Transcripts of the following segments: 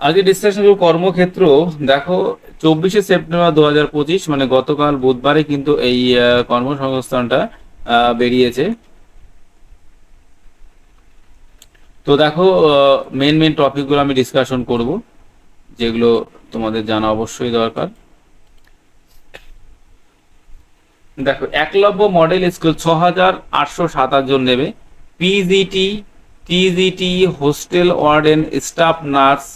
আজকে ডিসকাশন করব কর্মক্ষেত্র। দেখো, চব্বিশে সেপ্টেম্বর দু হাজার পঁচিশ মানে গতকাল বুধবারে কিন্তু এই কর্মসংস্থানটা বেরিয়েছে। তো দেখো মেন মেন টপিকগুলো আমি ডিসকাশন করব, যেগুলো তোমাদের জানা অবশ্যই দরকার। দেখো, একলব্য মডেল স্কুল ছ হাজার আটশো সাতাশ জন নেবে। PGT TGT hostel warden staff nurse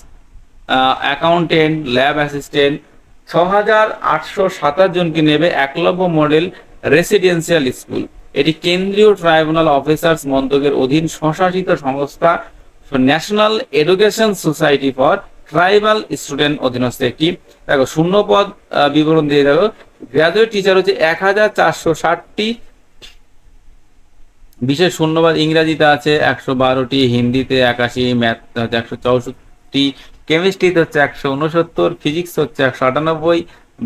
accountant lab assistant ছ হাজার আটশো সাতাশ জনকে নেবে একলব্য মডেল রেসিডেন্সিয়াল স্কুল এটি কেন্দ্রীয় ট্রাইব্যুনাল অফিসার্স মন্ত্রকের অধীন স্বশাসিত সংস্থা national education society for tribal student অধীনস্থ একটি। দেখো শূন্যপদ আহ, বিবরণ দিয়ে দেখো। গ্রাজুয়েট টিচার হচ্ছে এক হাজার চারশো ষাটটি। বিশেষ শূন্যবাদ ইংরাজিতে আছে একশো বারোটি হিন্দিতে একাশি ম্যাথ হচ্ছে একশো চৌষট্টি। কেমিস্ট্রিতে হচ্ছে একশো উনসত্তর ফিজিক্স হচ্ছে একশো আটানব্বই,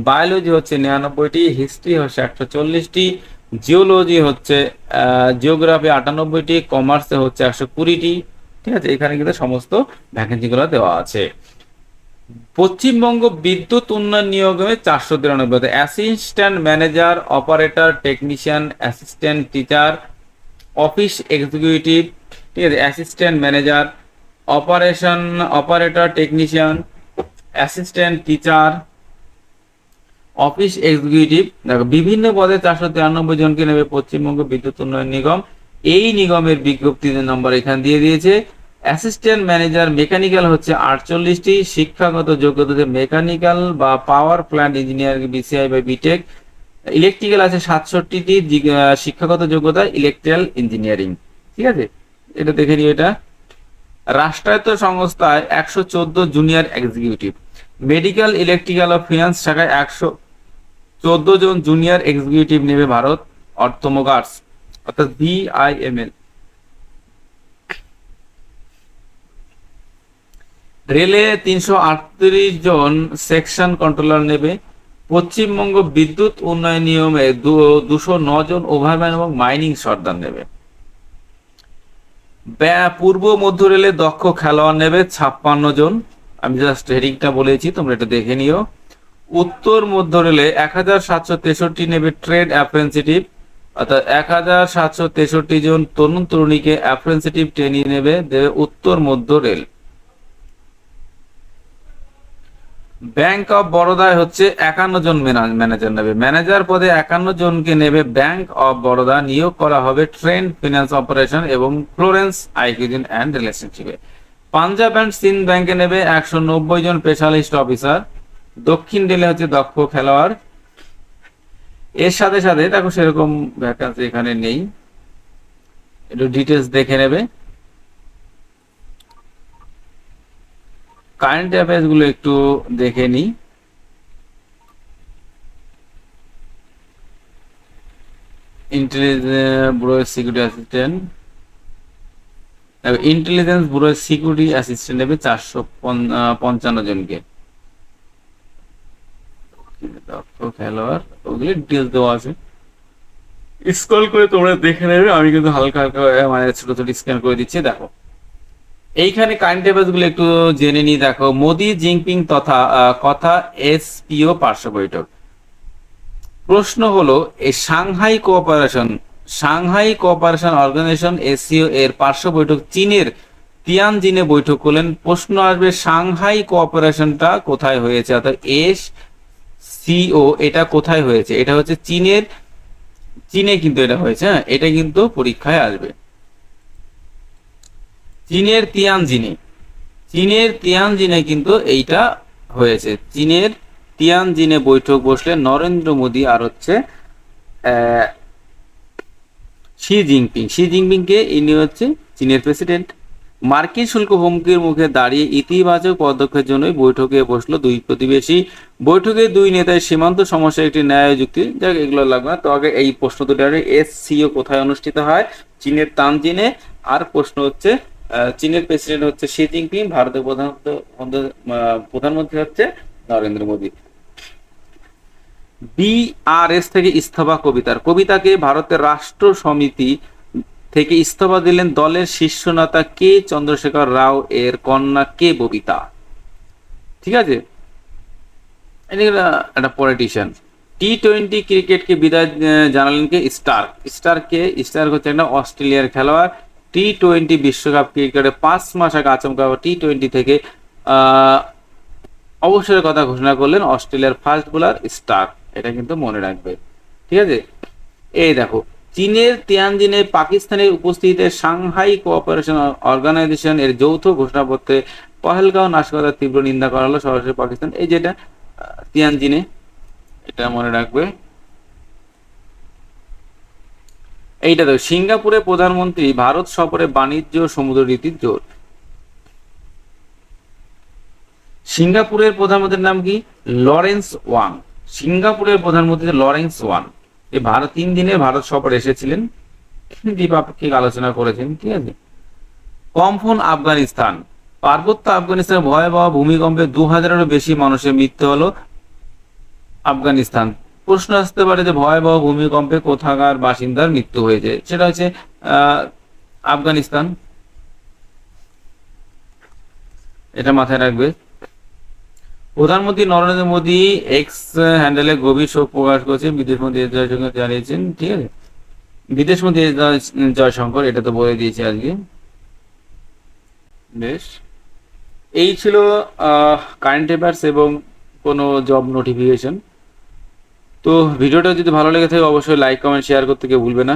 বায়োলজি হচ্ছে নিরানব্বইটি, হিস্ট্রি হচ্ছে একশো চল্লিশটি, জিওলজি হচ্ছে জিওগ্রাফি আটানব্বইটি, কমার্সে হচ্ছে একশো কুড়িটি। ঠিক আছে? এখানে কিন্তু সমস্ত ভ্যাকেন্সিগুলো দেওয়া আছে। পশ্চিমবঙ্গ বিদ্যুৎ উন্নয়ন নিয়োগে চারশো তিরানব্বই assistant manager, operator, technician, assistant teacher, office executive, ঠিক আছে? Assistant manager operation, operator, technician, assistant, teacher, office executive, দেখো, বিভিন্ন পদে চারশো তিরানব্বই জনকে নেবে পশ্চিমবঙ্গ বিদ্যুৎ উন্নয়ন নিগম। এই নিগমের বিজ্ঞপ্তির নম্বর এখানে দিয়ে দিয়েছে। অ্যাসিস্ট্যান্ট ম্যানেজার মেকানিক্যাল হচ্ছে আটচল্লিশটি। শিক্ষাগত যোগ্যতা মেকানিক্যাল বা পাওয়ার প্ল্যান্ট ইঞ্জিনিয়ার, বিসিআই বা বিটেক। ইলেকট্রিক্যাল আছে সাতষট্টিটি শিক্ষাগত যোগ্যতা ইলেকট্রিক্যাল ইঞ্জিনিয়ারিং। ঠিক আছে? এটা দেখে নিও এটা। রাষ্ট্রায়ত্ত সংস্থায় একশো চোদ্দ জুনিয়র এক্সিকিউটিভ। মেডিকেল, ইলেকট্রিক্যাল ও ফিনান্স শাখায় একশো চোদ্দ জন জুনিয়র এক্সিকিউটিভ নেবে ভারত। অর্থমোগার্স অর্থাৎ বিআইএমএল রেলে তিনশো আটত্রিশ জন সেকশন কন্ট্রোলার নেবে। পশ্চিমবঙ্গ বিদ্যুৎ উন্নয়ন নিয়মে দুশো ন জন ওভারম্যান এবং মাইনিং সর্দার নেবে। পূর্ব মধ্য রেলে দক্ষ খেলোয়াড় নেবে ছাপ্পান্ন জন। আমি জাস্ট হেডিংটা বলেছি, তোমরা এটা দেখে নিও। উত্তর মধ্য রেলে এক হাজার সাতশো তেষট্টি নেবে ট্রেড অ্যাপ্রেন্সিটিভ অর্থাৎ এক হাজার সাতশো তেষট্টি জন তরুণ তরুণীকে অ্যাপ্রেন্সিটিভ ট্রেনিং নেবে, দেবে উত্তর মধ্য রেল। ব্যাংক অফ বরোদায় হচ্ছে একান্ন জন ম্যানেজার নেবে। ম্যানেজার পদে একান্ন জনকে নেবে ব্যাংক অফ বরোদা নিয়োগ করা হবে ট্রেন্ড ফিনান্স অপারেশন এবং ফ্লোরেন্স আইকিউজিন অ্যান্ড রিলেশনশিপে পাঞ্জাব অ্যান্ড সিন্ধ ব্যাংকে নেবে একশো নব্বই জন স্পেশালিস্ট অফিসার দক্ষিণ রেলে হচ্ছে দক্ষ খেলোয়াড়। এর সাথে সাথে, দেখো সেরকম ভ্যাকান্সি এখানে নেই। একটু ডিটেলস দেখে নেবে। কারেন্ট অ্যাফেয়ার্সগুলো একটু দেখে নিই। Intelligence bureau security assistant intelligence bureau security assistant নেবে চারশো পঞ্চান্ন জনকে। খেলোয়াড় ওগুলি ডিটেলস দেওয়া আছে। স্ক্রল করে তোমরা দেখে নেবে, আমি কিন্তু হালকা হালকা মানে ছোট ছোট স্ক্যান করে দিচ্ছি, দেখো। এইখানে কারেন্ট অ্যাফেয়ার্সগুলো একটু জেনে নিয়ে দেখো। মোদি, জিনপিং তথা কথা এসপিও পার্শ্ব বৈঠক। প্রশ্ন হলো এই Shanghai cooperation Shanghai cooperation organisation SCO এর পার্শ্ব বৈঠক চীনের তিয়ানজিনে বৈঠক করলেন। প্রশ্ন আসবে, সাংহাই কোঅপারেশনটা কোথায় হয়েছে? অর্থাৎ এস সিও এটা কোথায় হয়েছে? এটা হচ্ছে চীনের, চীনে কিন্তু এটা হয়েছে হ্যাঁ এটা কিন্তু পরীক্ষায় আসবে। চীনের তিয়ানজিনে। চীনের তিয়ানজিনে কিন্তু এইটা হয়েছে। চীনের তিয়ানজিনে বৈঠক বসলে নরেন্দ্র মোদী আর হচ্ছে শি জিনপিং। শি জিনপিং কে ইনি হচ্ছে চীনের প্রেসিডেন্ট। মার্কিন শুল্ক হুমকির মুখে দাঁড়িয়ে ইতিবাচক পদক্ষেপের জন্যই বৈঠকে বসল দুই প্রতিবেশী। বৈঠকে দুই নেতার সীমান্ত সমস্যা একটি ন্যায় যুক্তি। যাক, এগুলো লাগবে না। তো আগে এই প্রশ্ন দুটো এস সিও কোথায় অনুষ্ঠিত হয়? চীনের তানজিনে আর প্রশ্ন হচ্ছে চীনের প্রেসিডেন্ট হচ্ছে শি জিনপিং ভারতের প্রধানমন্ত্রী প্রধানমন্ত্রী হচ্ছে নরেন্দ্র মোদী। বিআরএস থেকে ইস্তফা কবিতার। কবিতাকে ভারতের রাষ্ট্র সমিতি থেকে ইস্তফা দিলেন দলের শীর্ষ নেতা কে? চন্দ্রশেখর রাও, এর কন্যা কে? ববিতা। ঠিক আছে? একটা- পলিটিশিয়ান টি টোয়েন্টি ক্রিকেটকে বিদায় জানালেন কে? স্টার্ক স্টার্ককে স্টার্ক হচ্ছে একটা অস্ট্রেলিয়ার খেলোয়াড়। টি টোয়েন্টি বিশ্বকাপ ক্রিকেটে পাঁচ মাস আগে আচমকা টি টোয়েন্টি থেকে অবসরের কথা ঘোষণা করলেন অস্ট্রেলিয়ার ফার্স্ট বোলার স্টার্ক। এটা কিন্তু মনে রাখবে। ঠিক আছে? এই দেখো, চীনের তিয়ানজিনে পাকিস্তানের উপস্থিতিতে সাংহাই কোঅপারেশন অর্গানাইজেশন এর যৌথ ঘোষণাপত্রে পহেলগাঁও নাশকতার তীব্র নিন্দা করা হলো সরাসরি পাকিস্তান। এই যেটা তিয়ানজিনে, এটা মনে রাখবে। এইটা দেখো, সিঙ্গাপুরে প্রধানমন্ত্রী ভারত সফরে বাণিজ্য সমুদ্র রীতির জোর। সিঙ্গাপুরের প্রধানমন্ত্রীর নাম কি? Lawrence Wong. সিঙ্গাপুরের প্রধানমন্ত্রী লরেন্স ওয়াং। এই ভারত, তিন দিনে ভারত সফরে এসেছিলেন। দ্বিপাক্ষিক আলোচনা করেছেন, ঠিক আছে? কম্পন আফগানিস্তান। পার্বত্য আফগানিস্তানের ভয়াবহ ভূমিকম্পে দু হাজারেরও বেশি মানুষের মৃত্যু হলো আফগানিস্তান। প্রশ্ন আসতে পারে যে ভয়াবহ ভূমিকম্পে কোথাকার বাসিন্দার মৃত্যু হয়েছে। সেটা হচ্ছে আফগানিস্তান। এটা মাথায় রাখবে। প্রধানমন্ত্রী নরেন্দ্র মোদী এক্স হ্যান্ডেলে গভীর শোক প্রকাশ করেছেন। বিদেশমন্ত্রী এস জয়শঙ্কর জানিয়েছেন, ঠিক আছে? বিদেশমন্ত্রী এস জয়- জয়শঙ্কর, এটা তো বলে দিয়েছে আজকে। বেশ। এই ছিল কারেন্ট অ্যাফেয়ার্স এবং কোনো জব নোটিফিকেশন তো ভিডিওটা যদি ভালো লেগে থাকে অবশ্যই লাইক কমেন্ট শেয়ার করতে কেউ ভুলবে না।